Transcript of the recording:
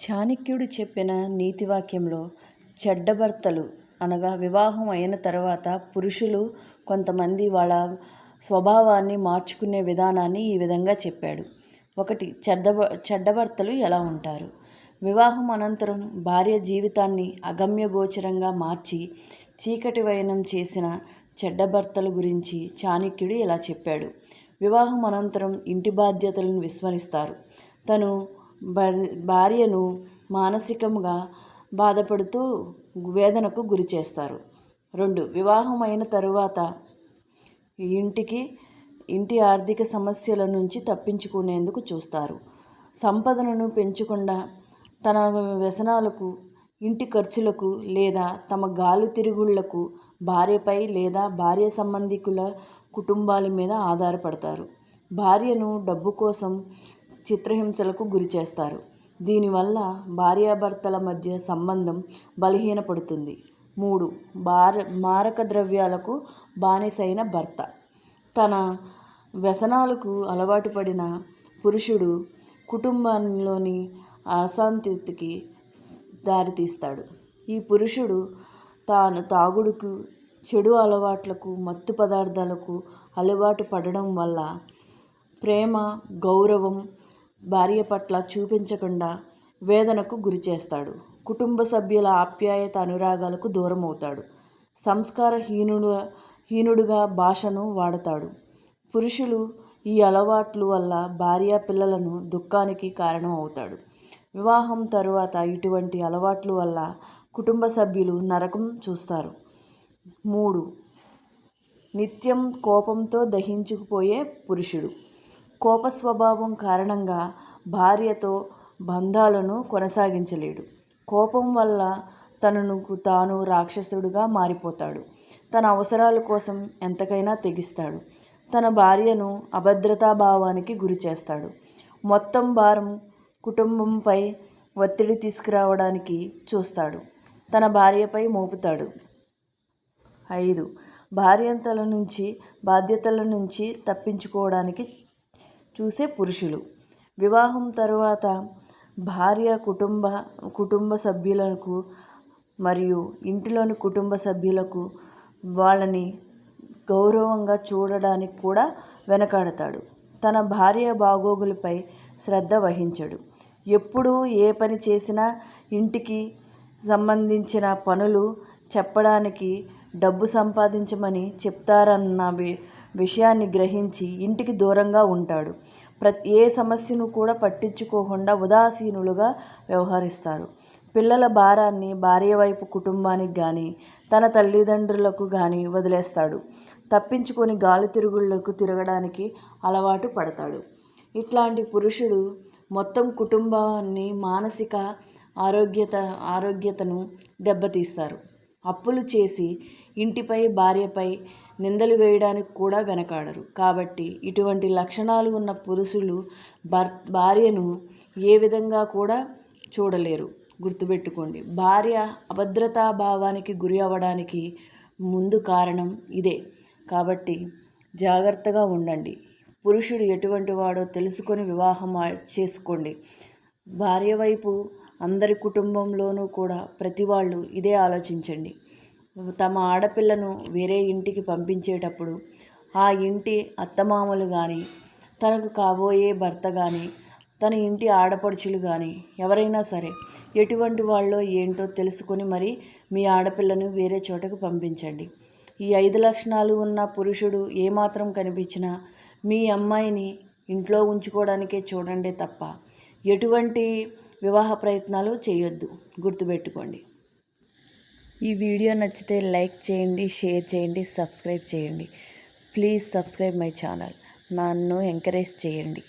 చాణక్యుడు చెప్పిన నీతివాక్యంలో చెడ్డభర్తలు అనగా వివాహం అయిన తర్వాత పురుషులు కొంతమంది వాళ్ళ స్వభావాన్ని మార్చుకునే విధానాన్ని ఈ విధంగా చెప్పాడు. ఒకటి చెడ్డ చెడ్డభర్తలు ఎలా ఉంటారు? వివాహం అనంతరం భార్య జీవితాన్ని అగమ్యగోచరంగా మార్చి చీకటి వయనం చేసిన చెడ్డభర్తల గురించి చాణక్యుడు ఇలా చెప్పాడు. వివాహం అనంతరం ఇంటి బాధ్యతలను విస్మరిస్తారు. తను భార్యను మానసికంగా బాధపడుతూ వేదనకు గురి చేస్తారు. రెండు వివాహం అయిన తరువాత ఇంటికి ఇంటి ఆర్థిక సమస్యల నుంచి తప్పించుకునేందుకు చూస్తారు. సంపదనను పెంచకుండా తన వ్యసనాలకు ఇంటి ఖర్చులకు లేదా తమ గాలి తిరుగుళ్ళకు భార్యపై లేదా భార్య సంబంధికుల కుటుంబాల మీద ఆధారపడతారు. భార్యను డబ్బు కోసం చిత్రహింసలకు గురి చేస్తారు. దీనివల్ల భార్యాభర్తల మధ్య సంబంధం బలహీనపడుతుంది. మూడు భార మారక ద్రవ్యాలకు బానిసైన భర్త. తన వ్యసనాలకు అలవాటు పడిన పురుషుడు కుటుంబంలోని అశాంతికి దారితీస్తాడు. ఈ పురుషుడు తాను తాగుడుకు చెడు అలవాట్లకు మత్తు పదార్థాలకు అలవాటు పడడం వల్ల ప్రేమ గౌరవం భార్య పట్ల చూపించకుండా వేదనకు గురిచేస్తాడు కుటుంబ సభ్యుల ఆప్యాయత అనురాగాలకు దూరం అవుతాడు సంస్కార హీనుడు హీనుడుగా భాషను వాడతాడు. పురుషులు ఈ అలవాట్లు వల్ల భార్య పిల్లలను దుఃఖానికి కారణం అవుతాడు వివాహం తరువాత ఇటువంటి అలవాట్లు వల్ల కుటుంబ సభ్యులు నరకం చూస్తారు. మూడు. నిత్యం కోపంతో దహించుకుపోయే పురుషుడు. కోపస్వభావం కారణంగా భార్యతో బంధాలను కొనసాగించలేడు. కోపం వల్ల తనను తాను రాక్షసుడుగా మారిపోతాడు. తన అవసరాల కోసం ఎంతకైనా తెగిస్తాడు. తన భార్యను అభద్రతా భావానికి గురి చేస్తాడు. మొత్తం భారం కుటుంబంపై ఒత్తిడి తీసుకురావడానికి చూస్తాడు. తన భార్యపై మోపుతాడు. ఐదు. భార్యంతల నుంచి బాధ్యతల నుంచి తప్పించుకోవడానికి చూసే పురుషులు. వివాహం తరువాత భార్య కుటుంబ కుటుంబ సభ్యులకు మరియు ఇంటిలోని కుటుంబ సభ్యులకు వాళ్ళని గౌరవంగా చూడడానికి కూడా వెనకాడతాడు. తన భార్య బాగోగులపై శ్రద్ధ వహించడు. ఎప్పుడు ఏ పని చేసినా ఇంటికి సంబంధించిన పనులు చెప్పడానికి డబ్బు సంపాదించమని చెప్తారన్న విషయాన్ని గ్రహించి ఇంటికి దూరంగా ఉంటాడు. ప్రతి ఏ సమస్యను కూడా పట్టించుకోకుండా ఉదాసీనులుగా వ్యవహరిస్తారు. పిల్లల భారాన్ని భార్య వైపు కుటుంబానికి కానీ తన తల్లిదండ్రులకు కానీ వదిలేస్తాడు. తప్పించుకొని గాలి తిరుగుళ్ళకు తిరగడానికి అలవాటు పడతాడు. ఇట్లాంటి పురుషుడు మొత్తం కుటుంబాన్ని మానసిక ఆరోగ్యత ఆరోగ్యతను దెబ్బతీస్తారు. అప్పులు చేసి ఇంటిపై భార్యపై నిందలు వేయడానికి కూడా వెనకాడరు. కాబట్టి ఇటువంటి లక్షణాలు ఉన్న పురుషులు భర్ భార్యను ఏ విధంగా కూడా చూడలేరు. గుర్తుపెట్టుకోండి భార్య అభద్రతా భావానికి గురి అవ్వడానికి ముందు కారణం ఇదే. కాబట్టి జాగ్రత్తగా ఉండండి. పురుషుడు ఎటువంటి వాడో తెలుసుకొని వివాహం చేసుకోండి. భార్య వైపు అందరి కుటుంబంలోనూ కూడా ప్రతి వాళ్ళు ఇదే ఆలోచించండి. తమ ఆడపిల్లను వేరే ఇంటికి పంపించేటప్పుడు ఆ ఇంటి అత్తమామలు కానీ తనకు కాబోయే భర్త కానీ తన ఇంటి ఆడపడుచులు కానీ ఎవరైనా సరే ఎటువంటి వాళ్ళో ఏంటో తెలుసుకొని మరి మీ ఆడపిల్లను వేరే చోటకు పంపించండి. ఈ ఐదు లక్షణాలు ఉన్న పురుషుడు ఏమాత్రం కనిపించినా మీ అమ్మాయిని ఇంట్లో ఉంచుకోవడానికే చూడండి తప్ప ఎటువంటి వివాహ ప్రయత్నాలు చేయొద్దు. గుర్తుపెట్టుకోండి. ఈ వీడియో నచ్చితే లైక్ చేయండి షేర్ చేయండి సబ్స్క్రైబ్ చేయండి. Please subscribe my channel. నన్ను ఎంకరేజ్ చేయండి.